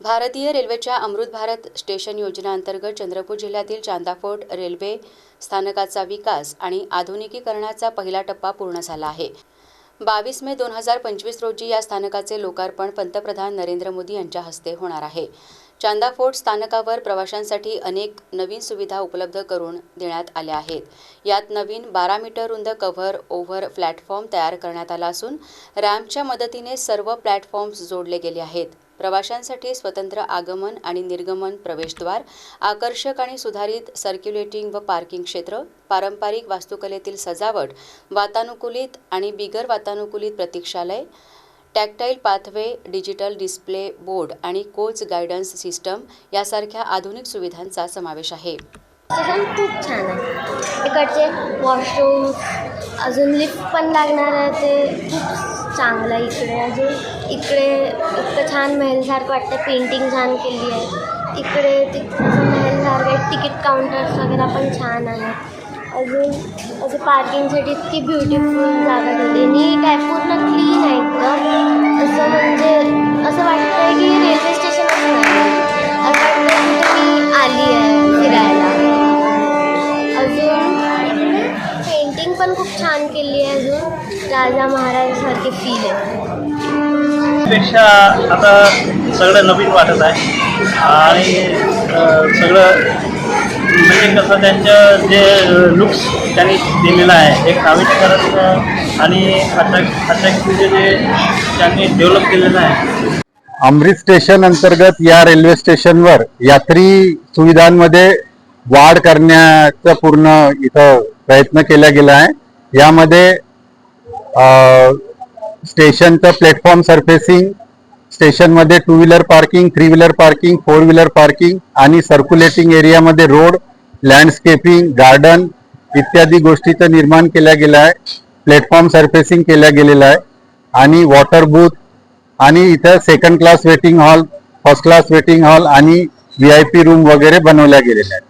भारतीय रेल्वेच्या अमृत भारत स्टेशन योजनेअंतर्गत चंद्रपूर जिल्ह्यातील चांदाफोर्ट रेल्वे स्थानकाचा विकास आणि आधुनिकीकरणाचा पहिला टप्पा पूर्ण झाला आहे. बावीस मे दोन हजार पंचवीस रोजी या स्थानकाचे लोकार्पण पंतप्रधान नरेंद्र मोदी यांच्या हस्ते होणार आहे. चांदाफोर्ट स्थानकावर प्रवाशांसाठी अनेक नवीन सुविधा उपलब्ध करून देण्यात आल्या आहेत. यात नवीन बारा मीटर रुंद कव्हर ओव्हर प्लॅटफॉर्म तयार करण्यात आला असून रॅम्पच्या मदतीने सर्व प्लॅटफॉर्म्स जोडले गेले आहेत. प्रवाशांसाठी स्वतंत्र आगमन आणि निर्गमन प्रवेशद्वार आकर्षक आणि सुधारित सर्क्युलेटिंग व पार्किंग क्षेत्र पारंपरिक वास्तुकलेतील सजावट वातानुकूलित आणि बिगर वातानुकूलित प्रतीक्षालय tactile pathway digital display board आणि कोच गायडन्स सिस्टम यासारख्या आधुनिक सुविधांचा समावेश आहे. खूप छान आहे. इकडचे वॉशरूम अजून लिफ्ट पण लागणार आहे ते खूप चांगलं आहे. इकडे अजून इकडे इतकं छान महलसारखं वाटतं पेंटिंग छान के लिए इकडे ति महल आहे तिकीट काउंटर्स वगैरह पण छान आहेत अजून असं पार्किंगसाठी इतकी ब्युटिफुल जागा ठेवली नीट आहे पूर्ण क्लीन आहे एकदम. असं पण खूप छान केली आहे अजून. राजा महाराजासारखे फील आहे. पेक्षा आता सगळं नवीन वाटत आहे. आणि सगळं म्हणजे कसं त्यांचं जे लुक्स त्यांनी दिलेलं आहे एक नाविन्यकरण आणि अट्रॅक्टिव्ह जे त्यांनी डेव्हलप केलेलं आहे. अमृत स्टेशन अंतर्गत या रेल्वे स्टेशनवर यात्री सुविधांमध्ये वाढ करण्याचा पूर्ण इथं प्रयत्न केला गेला आहे. यामध्ये स्टेशनचं प्लॅटफॉर्म सर्फेसिंग स्टेशनमध्ये two wheeler parking three wheeler parking four wheeler parking आणि सर्क्युलेटिंग एरियामध्ये रोड लँडस्केपिंग गार्डन इत्यादी गोष्टीचं निर्माण केल्या गेलं आहे. प्लॅटफॉर्म सर्फेसिंग केल्या गेलेलं आहे. आणि वॉटर बूथ आणि इथं second class waiting hall first class waiting hall आणि व्ही आय पी रूम वगैरे बनवल्या गेलेल्या आहेत.